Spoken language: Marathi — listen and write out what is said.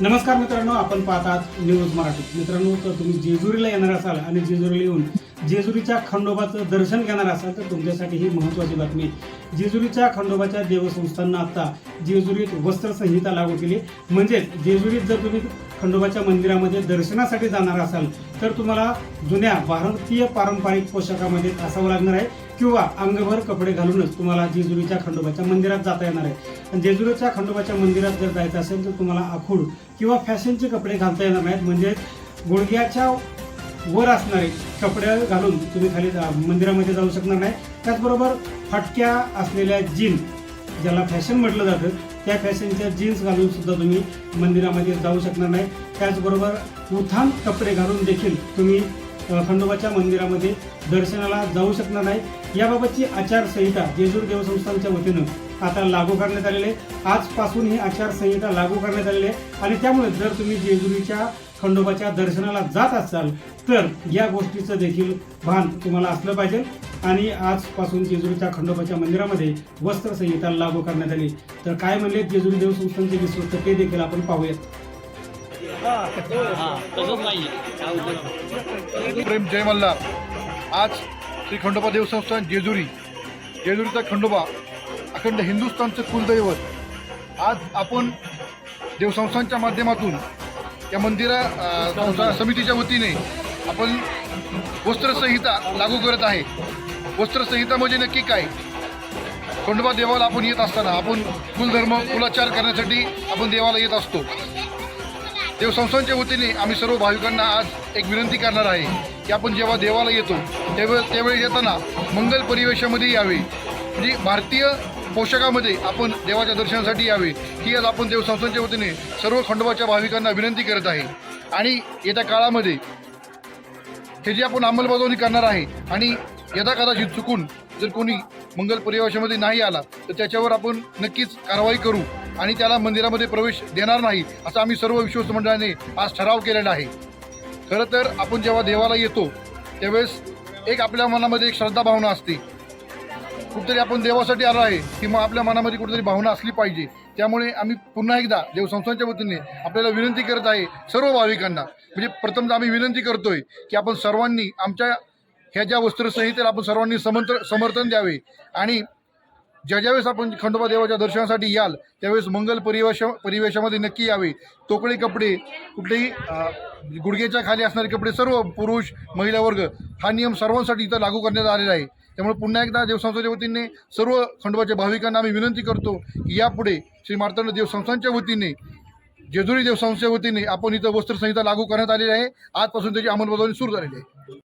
नमस्कार मित्रांनो आपण पाहतात न्यूज मराठी. मित्रांनो तर तुम्ही जेजुरीला येणार असाल आणि जेजुरीला येऊन जेजुरीच्या खंडोबाचं दर्शन घेणार असाल तर तुमच्यासाठी ही महत्त्वाची बातमी आहे. जेजुरीच्या खंडोबाच्या देवसंस्थांना आता जेजुरीत वस्त्रसंहिता लागू केली. म्हणजेच जेजुरीत जर तुम्ही खंडोबाच्या मंदिरामध्ये दर्शनासाठी जाणार असाल तर तुम्हाला जुन्या भारतीय पारंपरिक पोशाखामध्ये असावं लागणार आहे. किंवा अंगभर कपडे घालूनच तुम्हाला जेजुरीच्या खंडोबाच्या मंदिरात जाता येणार आहे. आणि जेजुरीच्या खंडोबाच्या मंदिरात जर जायचं असेल तर तुम्हाला आखूड किंवा फॅशनचे कपडे घालता येणार नाहीत. म्हणजे गुडघ्याच्या वर असणारे कपडे घालून तुम्ही खाली जा- मंदिरामध्ये जाऊ शकणार नाही. त्याचबरोबर फाटक्या असलेल्या जीन ज्याला फॅशन म्हटलं जातं त्या फॅशनच्या जीन्स घालून सुद्धा तुम्ही मंदिरामध्ये जाऊ शकणार नाही. त्याचबरोबर उथान कपडे घालून देखील तुम्ही खंडोबाच्या मंदिरामध्ये दर्शनाला जाऊ शकणार नाही. याबाबतची आचारसंहिता जेजूर देवसंस्थांच्या वतीनं आता लागू करण्यात आलेली आहे. आजपासून ही आचारसंहिता लागू करण्यात आलेली आहे. आणि त्यामुळे जर तुम्ही जेजुरीच्या खंडोबाच्या दर्शनाला जात असाल तर या गोष्टीचं देखील भान तुम्हाला असलं पाहिजे. आणि आजपासून जेजुरीच्या खंडोबाच्या मंदिरामध्ये वस्त्रसंहिता लागू करण्यात आली. तर काय म्हणले जेजुरी देवसंस्थांचे विश्वस्त ते देखील आपण पाहूयात. हां तसंच नाही प्रेम जय मल्हार आज श्री खंडोबा देवसंस्थान जेजुरी. जेजुरीचा खंडोबा अखंड हिंदुस्थानचं कुलदैवत. आज आपण देवसंस्थांच्या माध्यमातून या मंदिरा संस्था समितीच्या वतीने आपण वस्त्रसंहिता लागू करत आहे. वस्त्रसंहिता म्हणजे नक्की काय? खंडोबा देवाला आपण येत असताना आपण कुलधर्म कुलाचार करण्यासाठी आपण देवाला येत असतो. देवसंस्थांच्या वतीने आम्ही सर्व भाविकांना आज एक विनंती करणार आहे की आपण जेव्हा देवाला येतो तेव्हा त्यावेळी येताना मंगल परिवेशामध्ये यावे. म्हणजे भारतीय पोषाखामध्ये आपण देवाच्या दर्शनासाठी यावे. ही आज आपण देवसंस्थांच्या वतीने सर्व खंडोबाच्या भाविकांना विनंती करत आहे. आणि येत्या काळामध्ये हे जे आपण अंमलबजावणी करणार आहे आणि यदा कदाचित चुकून जर कोणी मंगल परिवेशामध्ये नाही आला तर त्याच्यावर आपण नक्कीच कारवाई करू. आणि त्याला मंदिरामध्ये प्रवेश देणार नाही असं आम्ही सर्व विश्वस्त मंडळाने आज ठराव केलेला आहे. खरं तर आपण जेव्हा देवाला येतो त्यावेळेस एक आपल्या मनामध्ये एक श्रद्धा भावना असते. कुठेतरी आपण देवासाठी आलो आहे की मग आपल्या मनामध्ये कुठेतरी भावना असली पाहिजे. त्यामुळे आम्ही पुन्हा एकदा देवसंस्थांच्या वतीने आपल्याला विनंती करत आहे सर्व भाविकांना. म्हणजे प्रथमतः आम्ही विनंती करतोय की आपण सर्वांनी आमच्या ह्या ज्या वस्त्रसंहितेला आपण सर्वांनी समंत्र समर्थन द्यावे. आणि ज्या ज्यावेळेस आपण खंडोबा देवाच्या दर्शनासाठी याल त्यावेळेस मंगल परिवेश परिवेशामध्ये नक्की यावे. तोकळे कपडे कुठलेही गुडघ्याच्या खाली असणारे कपडे सर्व पुरुष महिला वर्ग हा नियम सर्वांसाठी इथं लागू करण्यात आलेला आहे. त्यामुळे पुन्हा एकदा देवसंस्थेच्या वतीने सर्व खंडोबाच्या भाविकांना आम्ही विनंती करतो की यापुढे श्री मार्तंड देवसंस्थांच्या वतीने जेजुरी देवसंस्थेच्या वतीने आपण इथं वस्त्रसंहिता लागू करण्यात आलेली आहे. आजपासून त्याची अंमलबजावणी सुरू झालेली आहे.